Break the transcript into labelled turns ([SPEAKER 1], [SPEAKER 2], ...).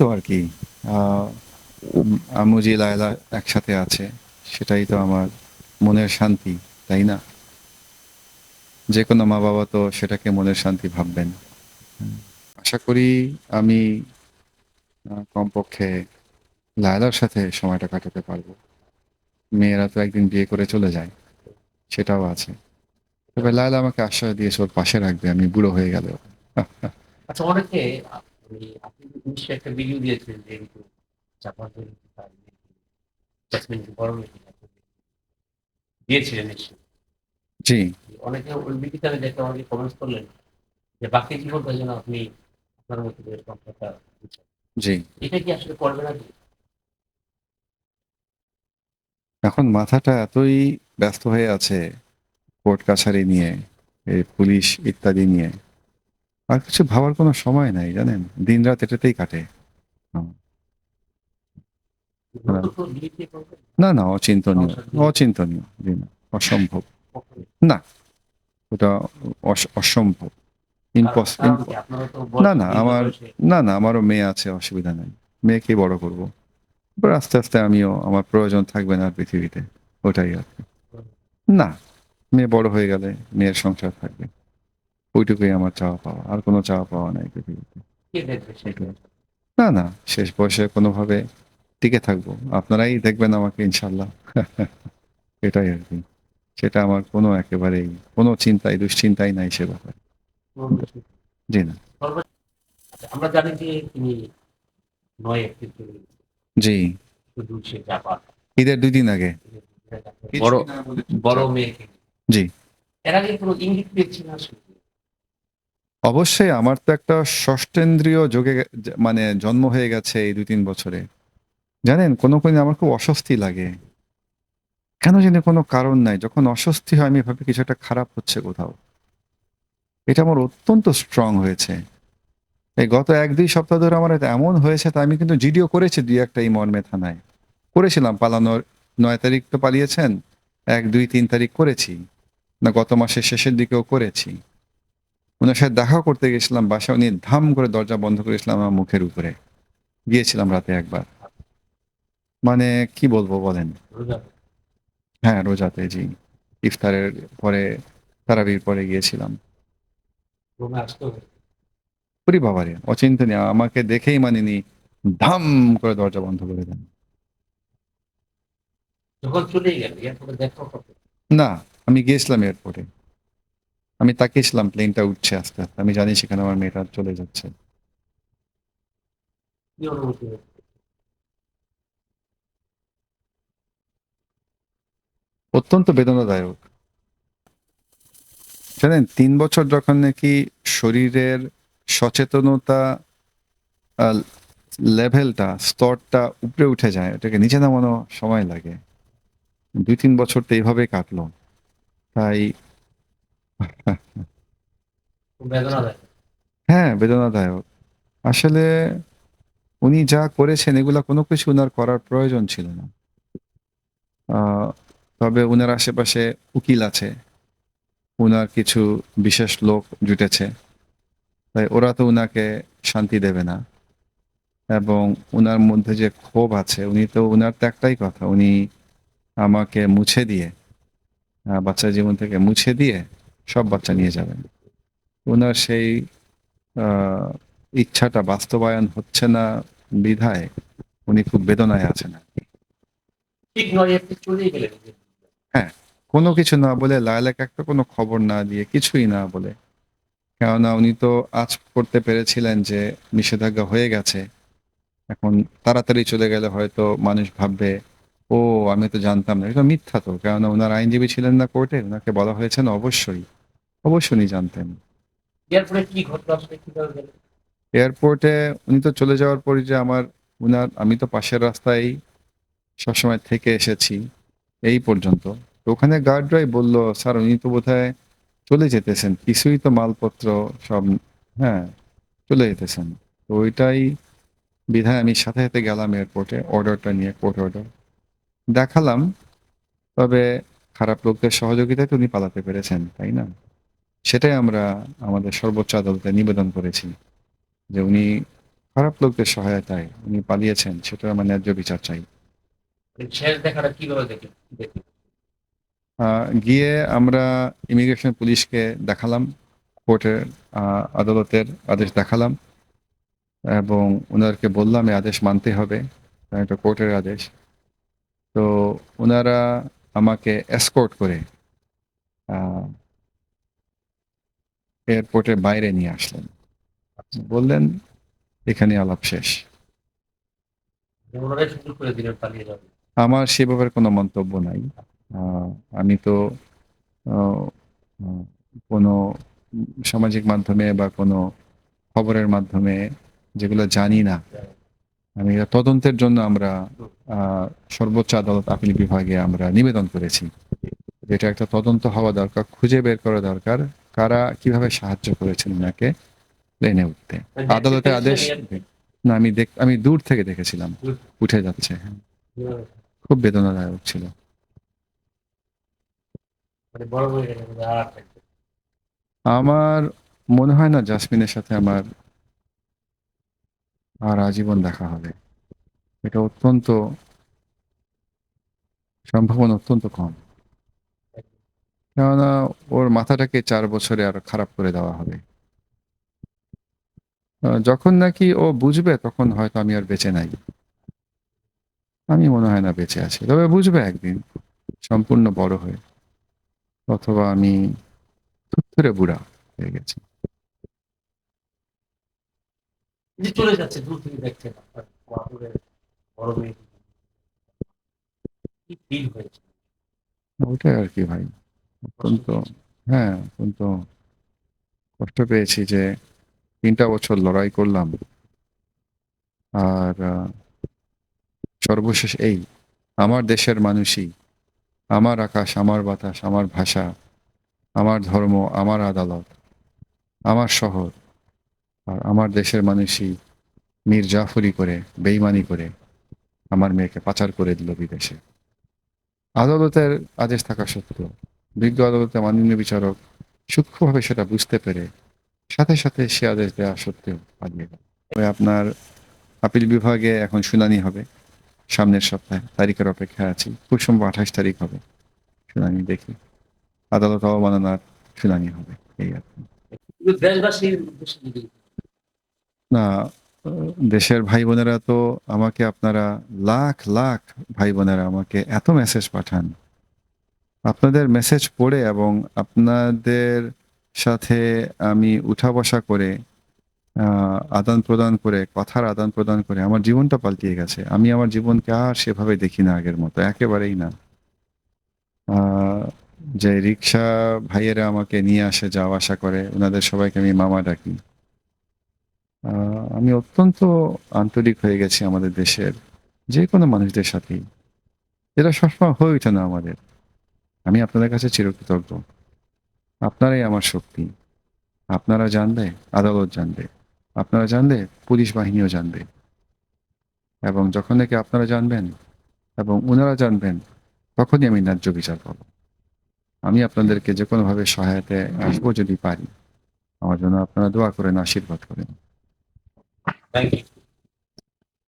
[SPEAKER 1] তো আর কি। উম, লায়লা একসাথে আছে সেটাই তো আমার মনের শান্তি তাই না? যে কোনো মা বাবা তো সেটাকে মনের শান্তি ভাববেন। আশা করি আমি কমপক্ষে লায়লার সাথে সময়টা কাটাতে পারব। মেয়েরা তো একদিন বিয়ে করে চলে যায় সেটাও আছে। তবে লায়লা আমাকে আশ্বাস দিয়েছে ওর পাশে রাখবে আমি বুড়ো হয়ে গেলেও।
[SPEAKER 2] আচ্ছা অনেকে আপনি আপনি নিশ্চয়ই একটা ভিডিও দিয়েছিলেন যে দিয়েছিলেন নিশ্চয়ই
[SPEAKER 1] জি।
[SPEAKER 2] অনেকে ওই ভিডিওটা দেখে অনেকে কমেন্টস করলেন যে বাকি জীবনটা যেন আপনি আপনার মতো
[SPEAKER 1] জি।
[SPEAKER 2] এটা কি আসলে করবে না
[SPEAKER 1] এখন মাথাটা এতই ব্যস্ত হয়ে আছে কোর্ট কাছারি নিয়ে পুলিশ ইত্যাদি নিয়ে। আর কিছু ভাবার কোনো সময় নাই জানেন? দিন রাত এটাতেই কাটে? না না অচিন্তনীয় অচিন্তনীয় অসম্ভব।
[SPEAKER 2] না।
[SPEAKER 1] ওটা অসম্ভব। না, না, আমার- না না আমারও মেয়ে আছে অসুবিধা নাই। মেয়েকে বড় করব। এবার আস্তে আস্তে আমিও আমার প্রয়োজন থাকবে না আর পৃথিবীতে ওটাই আর কি। না মেয়ে বড় হয়ে গেলে মেয়ের সংসার থাকবে। ওইটুকুই আমার চাওয়া পাওয়া। আর কোনো চাওয়া পাওয়া নাই পৃথিবীতে। না না শেষ বয়সে কোনোভাবে টিকে থাকব। আপনারাই দেখবেন আমাকে ইনশাল্লাহ। এটাই আর কি। সেটা আমার কোনো একেবারেই কোনো চিন্তাই দুশ্চিন্তাই নাই সে ব্যাপারে। জি না।
[SPEAKER 2] আমরা জানি যে তিনি নয়
[SPEAKER 1] জি। ঈদের দুই দিন আগে।
[SPEAKER 2] বড়
[SPEAKER 1] জি।
[SPEAKER 2] এর আগে কোনো ইঙ্গিত
[SPEAKER 1] অবশ্যই আমার তো একটা ষষ্ঠেন্দ্রীয় যোগে মানে জন্ম হয়ে গেছে এই দুই তিন বছরে। জানেন, কোনো কোনো আমার খুব অস্বস্তি লাগে। কেন জানি কোনো কারণ নাই। যখন অস্বস্তি হয়, আমি ভাবি কিছু একটা খারাপ হচ্ছে কোথাও। এটা আমার অত্যন্ত স্ট্রং হয়েছে। এই গত এক দুই সপ্তাহ ধরে আমার এমন হয়েছে তা আমি কিন্তু জিডিও করেছি দুই একটা এই মর্মে থানায়। করেছিলাম পালানোর নয় তারিখ তো পালিয়েছেন, এক দুই তিন তারিখ করেছি। না, গত মাসের শেষের দিকেও করেছি। ওনার সাথে দেখা করতে গেছিলাম বাসা উনি ধাম করে দরজা বন্ধ করেছিলাম আমার মুখের উপরে। গিয়েছিলাম রাতে একবার। মানে কি বলব বলেন? হ্যাঁ রোজাতে জি। ইফতারের পরে তারাবির পরে গিয়েছিলাম। পুরি বাবারে অচিন্তনীয় আমাকে দেখেই মানিনি ধাম করে দরজা বন্ধ করে দেন। না আমি গিয়েছিলাম এয়ারপোর্টে। আমি তাকিয়েছিলাম প্লেনটা উঠছে আস্তে আস্তে। আমি জানি সেখানে আমার মেয়েটা চলে যাচ্ছে? অত্যন্ত বেদনাদায়ক। জানেন তিন বছর যখন নাকি শরীরের সচেতনতা লেভেলটা স্তরটা উপরে উঠে যায় এটাকে নিচে নামানো সময় লাগে। দুই তিন বছর তো এইভাবে কাটলো। তাই হ্যাঁ বেদনাদায়ক। আসলে উনি যা করেছেন, এগুলা কোনো কিছু উনার করার প্রয়োজন ছিল না। তবে উনার আশেপাশে উকিল আছে। উনার কিছু বিশেষ লোক জুটেছে। তাই ওরা তো উনাকে শান্তি দেবে না। এবং উনার মধ্যে যে ক্ষোভ আছে, উনি তো উনার তো একটাই কথা। উনি আমাকে মুছে দিয়ে বাচ্চা জীবন থেকে মুছে দিয়ে সব বাচ্চা নিয়ে যাবেন ওনার সেই আহ, ইচ্ছাটা বাস্তবায়ন হচ্ছে না বিধায় উনি খুব বেদনায় আছেন।
[SPEAKER 2] এপ্রিল
[SPEAKER 1] কোনো কিছু না বলে লায়লাকে একটা কোনো খবর না দিয়ে কিছুই না বলে। কেননা উনি তো আজ করতে পেরেছিলেন যে নিষেধাজ্ঞা হয়ে গেছে। এখন তাড়াতাড়ি চলে গেলে হয়তো মানুষ ভাববে ও আমি তো জানতাম না। এটা মিথ্যা তো কেননা ওনার আইনজীবী ছিলেন না কোর্টে ওনাকে বলা হয়েছে না অবশ্যই। অবশ্যই জানতেন।
[SPEAKER 2] এরপরে কি গেল?
[SPEAKER 1] এয়ারপোর্টে উনি তো চলে যাওয়ার পরে যে আমার উনার আমি তো পাশের রাস্তায় সবসময় থেকে এসেছি এই পর্যন্ত। তো ওখানে গার্ডরাই বলল স্যার উনি তো বোধহয় চলে যেতেছেন কিছুই তো মালপত্র সব হ্যাঁ চলে যেতেছেন। তো ওইটাই বিধায় আমি সাথে সাথে গেলাম এয়ারপোর্টে অর্ডারটা নিয়ে কোর্ট অর্ডার। দেখালাম তবে খারাপ লোকদের সহযোগিতায় তো উনি পালাতে পেরেছেন তাই না? সেটাই আমরা আমাদের সর্বোচ্চ আদালতে নিবেদন করেছি যে উনি খারাপ লোকদের সহায়তায় উনি পালিয়েছেন সেটা আমার ন্যায্য বিচার চাই। গিয়ে আমরা ইমিগ্রেশন পুলিশকে দেখালাম কোর্টের আদালতের আদেশ দেখালাম এবং ওনাদেরকে বললাম এই আদেশ মানতে হবে এটা কোর্টের আদেশ। তো ওনারা আমাকে এসকোর্ট করে এয়ারপোর্টের বাইরে নিয়ে আসলেন। বললেন এখানে আলাপ শেষ। আমার সে ব্যাপারে কোনো মন্তব্য নাই। আমি তো কোনো সামাজিক মাধ্যমে বা কোনো খবরের মাধ্যমে যেগুলো জানি না আমি তদন্তের জন্য আমরা সর্বোচ্চ আদালত আপিল বিভাগে আমরা নিবেদন করেছি। যেটা একটা তদন্ত হওয়া দরকার খুঁজে বের করা দরকার। কারা কীভাবে সাহায্য করেছেন ওনাকে প্লেনে উঠতে?
[SPEAKER 2] মানে
[SPEAKER 1] আদালতের আদেশ না আমি দেখ আমি দূর থেকে দেখেছিলাম। উঠে যাচ্ছে হ্যাঁ। খুব বেদনাদায়ক ছিল।
[SPEAKER 2] মানে হয়ে মানে
[SPEAKER 1] আমার মনে হয় না জাসমিনের সাথে আমার আর আজীবন দেখা হবে। এটা অত্যন্ত সম্ভাবনা অত্যন্ত কম। কেননা ওর মাথাটাকে চার বছরে আর খারাপ করে দেওয়া হবে। যখন নাকি ও বুঝবে তখন হয়তো আমি আর বেঁচে নাই। আমি মনে হয় না বেঁচে আছি তবে বুঝবে একদিন সম্পূর্ণ বড় হয়ে। অথবা আমি থুত্থুরে বুড়া হয়ে গেছি।
[SPEAKER 2] চলে যাচ্ছে দূর থেকে দেখছেন বড় মেয়ে। কি ফিল হয়েছে?
[SPEAKER 1] ওটাই আর কি ভাই? অত্যন্ত হ্যাঁ অত্যন্ত কষ্ট পেয়েছি যে তিনটা বছর লড়াই করলাম। আর সর্বশেষ এই, আমার দেশের মানুষই, আমার আকাশ, আমার বাতাস, আমার ভাষা, আমার ধর্ম, আমার আদালত, আমার শহর, আর আমার দেশের মানুষই মীর জাফরি করে, বেইমানি করে আমার মেয়েকে পাচার করে দিল বিদেশে। আদালতের আদেশ থাকা সত্ত্বেও বিজ্ঞ আদালতের মাননীয় বিচারক সূক্ষ্মভাবে সেটা বুঝতে পেরে সাথে সাথে সে আদেশ দেওয়া সত্ত্বেও পালিয়ে গেল। আপনার আপিল বিভাগে এখন শুনানি হবে। সামনের সপ্তাহে তারিখের অপেক্ষায় আছি। খুব সম্ভব আঠাশ তারিখ হবে। শুনানি দেখি। আদালত অবমাননার শুনানি হবে। এই আর না দেশের ভাই বোনেরা তো আমাকে আপনারা লাখ লাখ ভাই বোনেরা আমাকে এত মেসেজ পাঠান। আপনাদের মেসেজ পড়ে এবং আপনাদের সাথে আমি উঠা বসা করে আদান প্রদান করে, কথার আদান প্রদান করে আমার জীবনটা পাল্টিয়ে গেছে। আমি আমার জীবনকে আর সেভাবে দেখি না আগের মতো, একেবারেই না। যে রিক্সা ভাইয়েরা আমাকে নিয়ে আসে, যাওয়া আসা করে, ওনাদের সবাইকে আমি মামা ডাকি। আমি অত্যন্ত আন্তরিক হয়ে গেছি আমাদের দেশের যে কোনো মানুষদের সাথেই। এটা সবসময় হয়ে ওঠে না আমাদের। আমি আপনাদের কাছে চিরকৃতজ্ঞ। আপনারাই আমার শক্তি। আপনারা জানলে আদালত জানবে। আপনারা জানলে পুলিশ বাহিনীও জানবে। এবং যখন নাকি আপনারা জানবেন এবং ওনারা জানবেন, তখনই আমি ন্যায্য বিচার পাবো। আমি আপনাদেরকে যে কোনোভাবে সহায়তায় আসব যদি পারি। আমার জন্য আপনারা দোয়া করেন, আশীর্বাদ করেন।